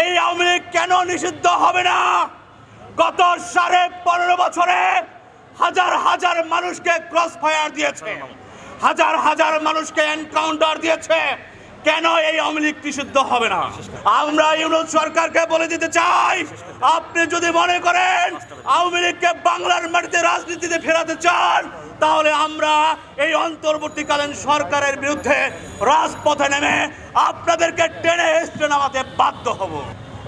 এই আওয়ামী লীগ কেন নিষিদ্ধ হবে না? গত সাড়ে পনেরো বছরে হাজার হাজার মানুষকে ক্রস ফায়ার দিয়েছে। হাজার হাজার মানুষকে এনকাউন্টার দিয়েছে। কেন এই লীগ নিষিদ্ধ হবে না? আমরা ইউনুস সরকারকে বলে দিতে চাই, আপনি যদি মনে করেন আওয়ামী লীগকে বাংলার মাটিতে রাজনীতিতে ফেরাতে চান, তাহলে আমরা এই অন্তর্বর্তীকালীন সরকারের বিরুদ্ধে রাজপথে নেমে আপনাদেরকে টেনে হেসড়ে নামাতে বাধ্য হব।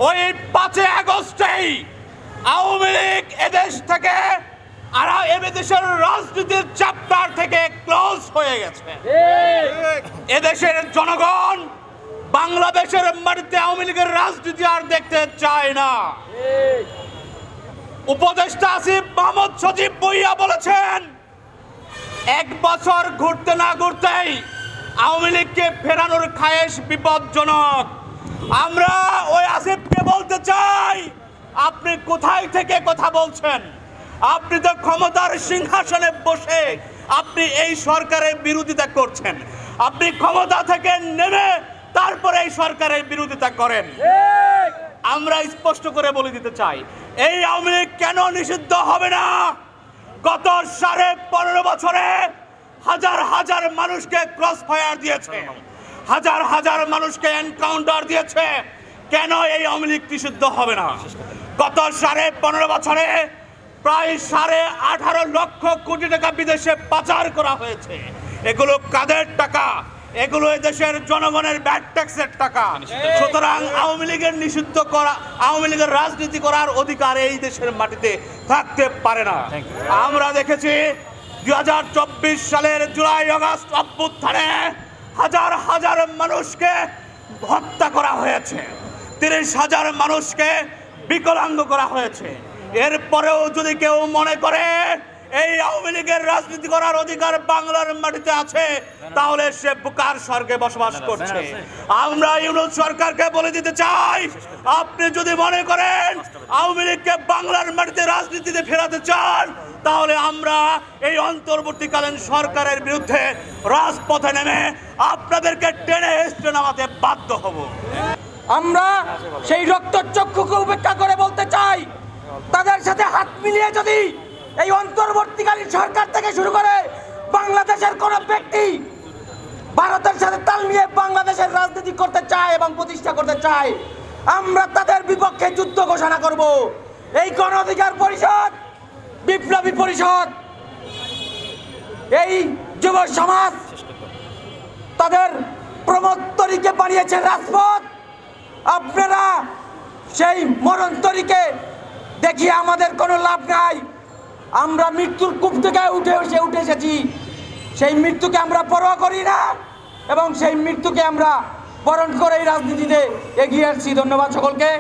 ওই পাঁচই আগস্টেই আওয়ামী লীগ এদেশ থেকে আর এদেশের রাজনীতির চ্যাপ্টার থেকে হয়ে গেছে। এদেশের জনগণ বাংলাদেশের মাটিতে আওয়ামী লীগের রাজনীতি আর দেখতে চায় না। উপদেষ্টা আসিফ মোহাম্মদ সজীব বইয়া বলেছেন এক বছর ঘুরতে না ঘুরতেই আওয়ামী লীগকে ফেরানোর খায়েশ বিপজ্জনক। আমরা ওই আসিফকে বলতে চাই আপনি কোথায় থেকে কথা বলছেন? আপনি তো ক্ষমতার সিংহাসনে বসে আপনি এই সরকারের বিরোধিতা করছেন। আপনি ক্ষমতা থেকে নেমে তারপরে এই সরকারের বিরোধিতা করেন। আমরা স্পষ্ট করে বলে দিতে চাই, এই আওয়ামী লীগ কেন নিষিদ্ধ হবে না? গত সাড়ে পনেরো বছরে হাজার হাজার মানুষকে ক্রস ফায়ার দিয়েছে, হাজার হাজার মানুষকে এনকাউন্টার দিয়েছে। কেন এই আওয়ামী লীগ নিষিদ্ধ হবে না? গত সাড়ে পনেরো বছরে প্রায় সাড়ে আঠারো লক্ষ কোটি টাকা বিদেশে পাচার করা হয়েছে। এগুলো কাদের টাকা? এগুলো দেশের জনগণের ব্যাড ট্যাক্সের টাকা। সুতরাং আওয়ামী লীগের নিষিদ্ধ করা আওয়ামী লীগের রাজনীতি করার অধিকার এই দেশের মাটিতে থাকতে পারে না। আমরা দেখেছি দু হাজার চব্বিশ সালের জুলাই আগস্ট অভ্যুত্থানে হাজার হাজার মানুষকে হত্যা করা হয়েছে। তিরিশ হাজার মানুষকে বিকলাঙ্গ করা হয়েছে। এরপরেও যদি কেউ মনে করে এই আওয়ামী লীগের রাজনীতি করার অধিকার বাংলার মাটিতে আছে তাহলে সে বুকার স্বর্গে বসবাস করছে? আমরা ইউনুস সরকারকে বলে দিতে চাই আপনি যদি মনে করেন আওয়ামী লীগকে বাংলার মাটিতে রাজনীতিতে ফেরাতে চান তাহলে আমরা এই অন্তর্বর্তীকালীন সরকারের বিরুদ্ধে রাজপথে নেমে আপনাদেরকে টেনে হেসড়ে নামাতে বাধ্য হব। আমরা সেই রক্তচক্ষুকে উপেক্ষা করে বলতে তাদের সাথে হাত মিলিয়ে যদি এই অন্তর্বর্তীকালীন সরকার থেকে শুরু করে বাংলাদেশের কোন ব্যক্তি ভারতের সাথে তাল মিলিয়ে বাংলাদেশের রাজনীতি করতে চায় এবং প্রতিষ্ঠা করতে চায়, আমরা তাদের বিপক্ষে যুদ্ধ ঘোষণা করব। এই গণ অধিকার পরিষদ, বিপ্লবী পরিষদ, এই যুব সমাজ তাদের প্রমোত্তরীকে বানিয়েছে রাজপথ। আপনারা সেই মরণতরীকে দেখিয়ে আমাদের কোনো লাভ নাই। আমরা মৃত্যুর কূপ থেকে উঠে এসে, উঠে এসেছি। সেই মৃত্যুকে আমরা পরোয়া করি না এবং সেই মৃত্যুকে আমরা বরণ করে এই রাজনীতিতে এগিয়ে আসছি। ধন্যবাদ সকলকে।